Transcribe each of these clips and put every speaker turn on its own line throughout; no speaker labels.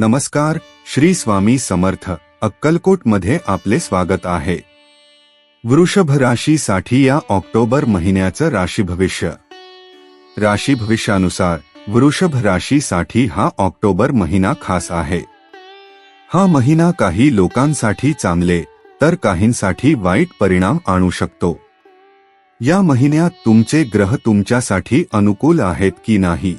नमस्कार श्री स्वामी समर्थ अक्कलकोटमध्ये आपले स्वागत आहे. वृषभ राशीसाठी या ऑक्टोबर महिन्याचं राशी भविष्य. राशी भविष्यानुसार वृषभ राशीसाठी हा ऑक्टोबर महिना खास आहे. हा महिना काही लोकांसाठी चांगले तर काहींसाठी वाईट परिणाम आणू शकतो. या महिन्यात तुमचे ग्रह तुमच्यासाठी अनुकूल आहेत की नाही?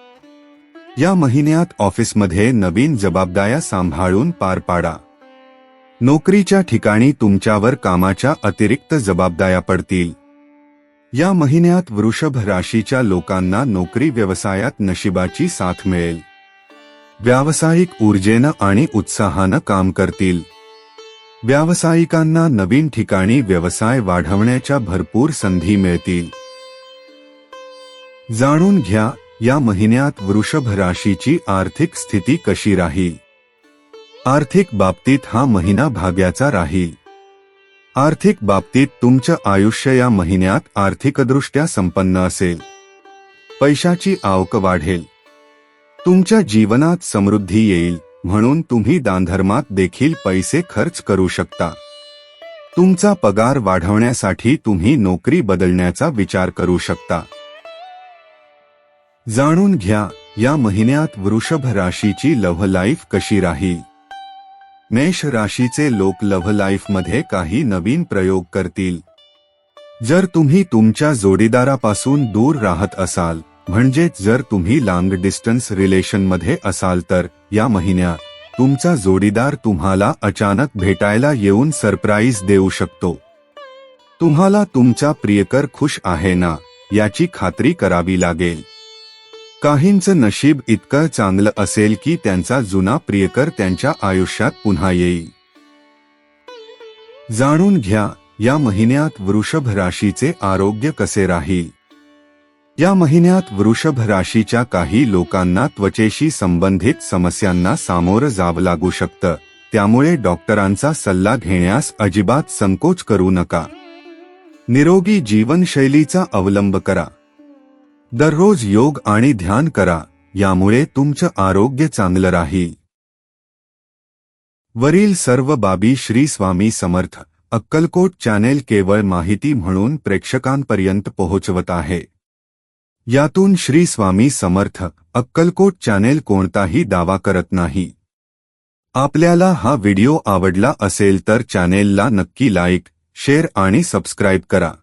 या महिन्यात ऑफिसमध्ये नवीन जबाबदाऱ्या सांभाळून पार पाडा. नोकरीच्या ठिकाणी तुमच्यावर कामाच्या अतिरिक्त जबाबदाऱ्या पडतील. या महिन्यात वृषभ राशीच्या लोकांना नोकरी व्यवसायात नशिबाची साथ मिळेल. व्यावसायिक ऊर्जेनं आणि उत्साहानं काम करतील. व्यावसायिकांना नवीन ठिकाणी व्यवसाय वाढवण्याच्या भरपूर संधी मिळतील. जाणून घ्या या महिन्यात वृषभ राशीची आर्थिक स्थिती कशी राहील? आर्थिक बाबतीत हा महिना भाग्याचा राहील. आर्थिक बाबतीत तुमचं आयुष्य या महिन्यात आर्थिकदृष्ट्या संपन्न असेल. पैशाची आवक वाढेल. तुमच्या जीवनात समृद्धी येईल म्हणून तुम्ही दानधर्मात देखील पैसे खर्च करू शकता. तुमचा पगार वाढवण्यासाठी तुम्ही नोकरी बदलण्याचा विचार करू शकता. जाणून घ्या या महिन्यात वृषभ राशीची लव्ह लाईफ कशी राहील? मेष राशीचे लोक लव्ह लाईफमध्ये काही नवीन प्रयोग करतील. जर तुम्ही तुमच्या जोडीदारापासून दूर राहत असाल म्हणजेच जर तुम्ही लांग डिस्टन्स रिलेशनमध्ये असाल तर या महिन्यात तुमचा जोडीदार तुम्हाला अचानक भेटायला येऊन सरप्राईज देऊ शकतो. तुम्हाला तुमचा प्रियकर खुश आहे ना याची खात्री करावी लागेल. काहींचं नशीब इतकं चांगलं असेल की त्यांचा जुना प्रियकर त्यांच्या आयुष्यात पुन्हा येईल. जाणून घ्या या महिन्यात वृषभ राशीचे आरोग्य कसे राहील? या महिन्यात वृषभ राशीच्या काही लोकांना त्वचेशी संबंधित समस्यांना सामोरं जावं लागू शकतं. त्यामुळे डॉक्टरांचा सल्ला घेण्यास अजिबात संकोच करू नका. निरोगी जीवनशैलीचा अवलंब करा. दररोज योग आणि ध्यान करा यामुळे तुमचं आरोग्य चांगलं राहील. वरील सर्व बाबी श्री स्वामी समर्थ अक्कलकोट चॅनेल केवळ माहिती म्हणून प्रेक्षकांपर्यंत पोहोचवत आहे. यातून श्री स्वामी समर्थ अक्कलकोट चॅनेल कोणताही दावा करत नाही. आपल्याला हा व्हिडिओ आवडला असेल तर चॅनेलला नक्की लाईक शेअर आणि सबस्क्राईब करा.